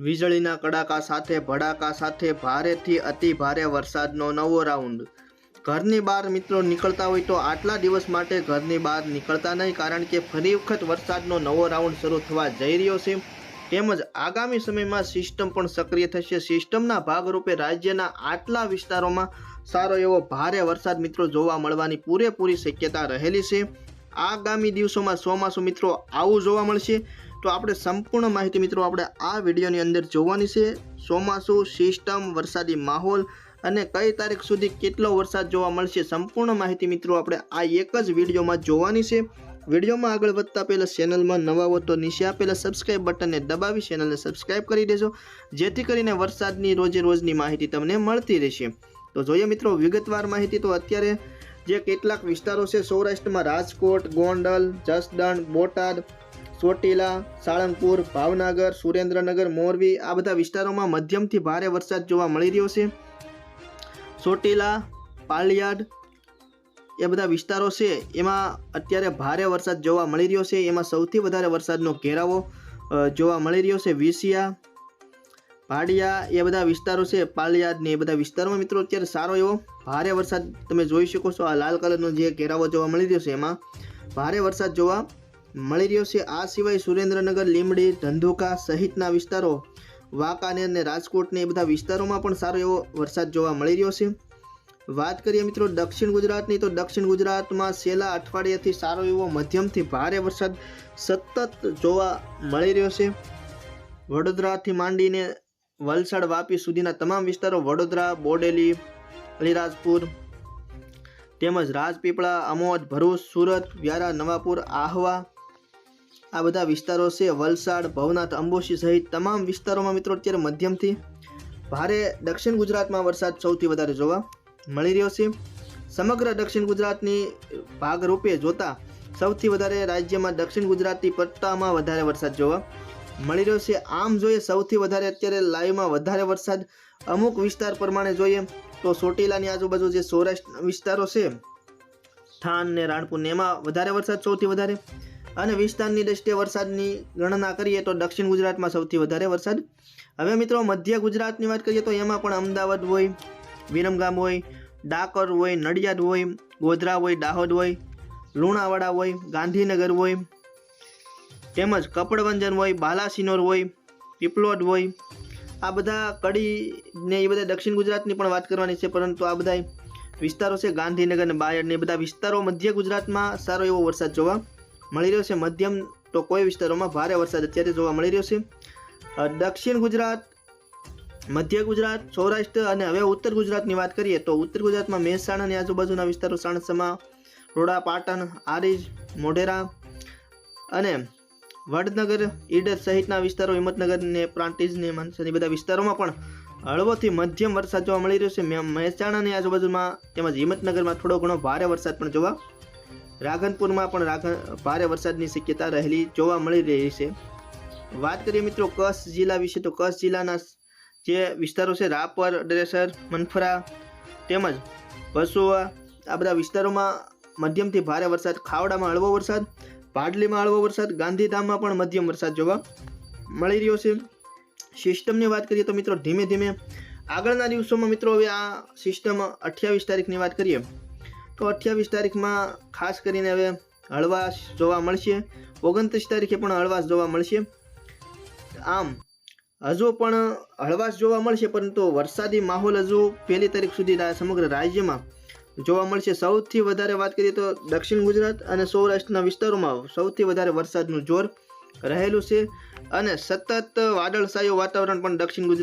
વીજળીના કડાકા સાથે, ભડાકા સાથે ભારેથી અતિ ભારે વરસાદનો નવો રાઉન્ડ. ઘરની બહાર મિત્રો નીકળતા હોય તો આટલા દિવસ માટે ઘરની બહાર નીકળતા નહીં, કારણ કે ફરી વખત વરસાદનો નવો રાઉન્ડ શરૂ થવા જઈ રહ્યો છે. તેમજ આગામી સમયમાં સિસ્ટમ પણ સક્રિય થશે. સિસ્ટમના ભાગરૂપે રાજ્યના આટલા વિસ્તારોમાં સારો એવો ભારે વરસાદ મિત્રો જોવા મળવાની પૂરેપૂરી શક્યતા રહેલી છે. આગામી દિવસોમાં ચોમાસું મિત્રો આવું જોવા મળશે. તો આપણે સંપૂર્ણ માહિતી મિત્રો આપણે આ વિડીયોની અંદર જોવાની છે. ચોમાસું, સિસ્ટમ, વરસાદી માહોલ અને કઈ તારીખ સુધી કેટલો વરસાદ જોવા મળશે સંપૂર્ણ માહિતી મિત્રો આપણે આ એક જ વિડીયોમાં જોવાની છે. વિડીયોમાં આગળ વધતા પહેલાં ચેનલમાં નવા હો તો નીચે આપેલા સબસ્ક્રાઇબ બટનને દબાવી ચેનલને સબસ્ક્રાઇબ કરી દેજો. જેથી કરીને વરસાદની રોજે રોજની માહિતી તમને મળતી રહેશે. તો જોઈએ મિત્રો વિગતવાર માહિતી તો અત્યારે જે કેટલાક વિસ્તારો છે સૌરાષ્ટ્રમાં રાજકોટ, ગોંડલ, જસદણ, બોટાદ ચોટીલા, સાળંગપુર, ભાવનગર, સુરેન્દ્રનગર, મોરબી આ બધા વિસ્તારોમાં મધ્યમથી ભારે વરસાદ જોવા મળી રહ્યો છે. ચોટીલા, પાલિયાડ એ બધા વિસ્તારો છે, એમાં અત્યારે ભારે વરસાદ જોવા મળી રહ્યો છે. એમાં સૌથી વધારે વરસાદનો ઘેરાવો જોવા મળી રહ્યો છે વિસિયા, ભાડિયા એ બધા વિસ્તારો છે. પાલિયાદ ને એ બધા વિસ્તારોમાં મિત્રો અત્યારે સારો એવો ભારે વરસાદ તમે જોઈ શકો છો. આ લાલ કલરનો જે ઘેરાવો જોવા મળી રહ્યો છે, એમાં ભારે વરસાદ જોવા મળી રહ્યો છે. આ સિવાય સુરેન્દ્રનગર લીમડી ધંધુકા સહિતના વિસ્તારો, વાંકાનેર ને રાજકોટને એ બધા વિસ્તારોમાં પણ સારો એવો વરસાદ જોવા મળી રહ્યો છે. વાત કરીએ મિત્રો દક્ષિણ ગુજરાતની, તો દક્ષિણ ગુજરાતમાં છેલ્લા અઠવાડિયાથી સારો એવો મધ્યમથી ભારે વરસાદ સતત જોવા મળી રહ્યો છે. વડોદરાથી માંડીને વલસાડ વાપી સુધીના તમામ વિસ્તારો, વડોદરા, બોડેલી, અલીરાજપુર તેમજ રાજપીપળા, અમોદ, ભરૂચ, સુરત, વ્યારા, નવાપુર, આહવા આ બધા વિસ્તારો છે વલસાડ, ભવનાથ, અંબોશી સહિત તમામ વિસ્તારોમાં મિત્રો અત્યારે મધ્યમથી ભારે દક્ષિણ ગુજરાતમાં વરસાદ સૌથી વધારે જોવા મળી રહ્યો છે. સમગ્ર દક્ષિણ ગુજરાતની ભાગરૂપે જોતા સૌથી વધારે રાજ્યમાં દક્ષિણ ગુજરાતની પટ્ટામાં વધારે વરસાદ જોવા મળી રહ્યો છે. આમ જોઈએ સૌથી વધારે અત્યારે લાઈવમાં વધારે વરસાદ. અમુક વિસ્તાર પ્રમાણે જોઈએ તો ચોટીલાની આજુબાજુ જે સૌરાષ્ટ્ર વિસ્તારો છે, થાન ને રાણપુર ને એમાં વધારે વરસાદ સૌથી વધારે. અને વિસ્તારની દ્રષ્ટિએ વરસાદની ગણના કરીએ તો દક્ષિણ ગુજરાતમાં સૌથી વધારે વરસાદ. હવે મિત્રો, મધ્ય ગુજરાતની વાત કરીએ તો એમાં પણ અમદાવાદ હોય, વિરમગામ હોય, ડાકોર હોય, નડિયાદ હોય, ગોધરા હોય, દાહોદ હોય, લુણાવાડા હોય, ગાંધીનગર હોય, તેમજ કપડવંજન હોય, બાલાસિનોર હોય, પીપલોદ હોય. આ બધા કડી ને એ બધા દક્ષિણ ગુજરાતની પણ વાત કરવાની છે, પરંતુ આ બધા વિસ્તારો છે ગાંધીનગર ને બાયડ ને બધા વિસ્તારો મધ્ય ગુજરાતમાં સારો એવો વરસાદ જોવા મળી રહ્યો છે. મધ્યમ તો કોઈ વિસ્તારોમાં ભારે વરસાદ અત્યારે જોવા મળી રહ્યો છે. દક્ષિણ ગુજરાત, મધ્ય ગુજરાત, સૌરાષ્ટ્ર અને હવે ઉત્તર ગુજરાતની વાત કરીએ તો ઉત્તર ગુજરાતમાં મહેસાણા અને આજુબાજુના વિસ્તારો સાણસમા રોડા પાટણ આરીજ, મોઢેરા અને વડનગર, ઈડર સહિતના વિસ્તારો, હિંમતનગર ને પ્રાંતિજ ને બધા વિસ્તારોમાં પણ હળવોથી મધ્યમ વરસાદ જોવા મળી રહ્યો છે. મહેસાણાની આજુબાજુમાં તેમજ હિંમતનગરમાં થોડો ઘણો ભારે વરસાદ પણ જોવા રાધનપુરમાં પણ રાઘ, ભારે વરસાદની શક્યતા રહેલી જોવા મળી રહી છે. વાત કરીએ મિત્રો કચ્છ જિલ્લા વિશે, તો કચ્છ જિલ્લાના જે વિસ્તારો છે, રાપર, ડ્રેસર, મનફરા તેમજ વસુઆ આ બધા વિસ્તારોમાં મધ્યમથી ભારે વરસાદ, ખાવડામાં હળવો વરસાદ પાડલીમાં હળવો વરસાદ, ગાંધીધામમાં પણ મધ્યમ વરસાદ જોવા મળી રહ્યો છે. સિસ્ટમની વાત કરીએ તો મિત્રો ધીમે ધીમે આગળના દિવસોમાં મિત્રો હવે આ સિસ્ટમ અઠ્યાવીસ તારીખની વાત કરીએ. તો અઠ્યાવીસ તારીખમાં ખાસ કરીને હવે હળવાશ જોવા મળશે. ઓગણત્રીસ તારીખે પણ હળવાશ જોવા મળશે. આમ, હજુ પણ હળવાશ જોવા મળશે, પરંતુ વરસાદી માહોલ હજુ પહેલી તારીખ સુધી સમગ્ર રાજ્યમાં જોવા મળશે. સૌથી વધારે વાત કરીએ તો દક્ષિણ ગુજરાત અને સૌરાષ્ટ્રના વિસ્તારોમાં સૌથી વધારે વરસાદનું જોર રહેલું છે. અને સતત વાદળછાયું વાતાવરણ પણ દક્ષિણ ગુજરાત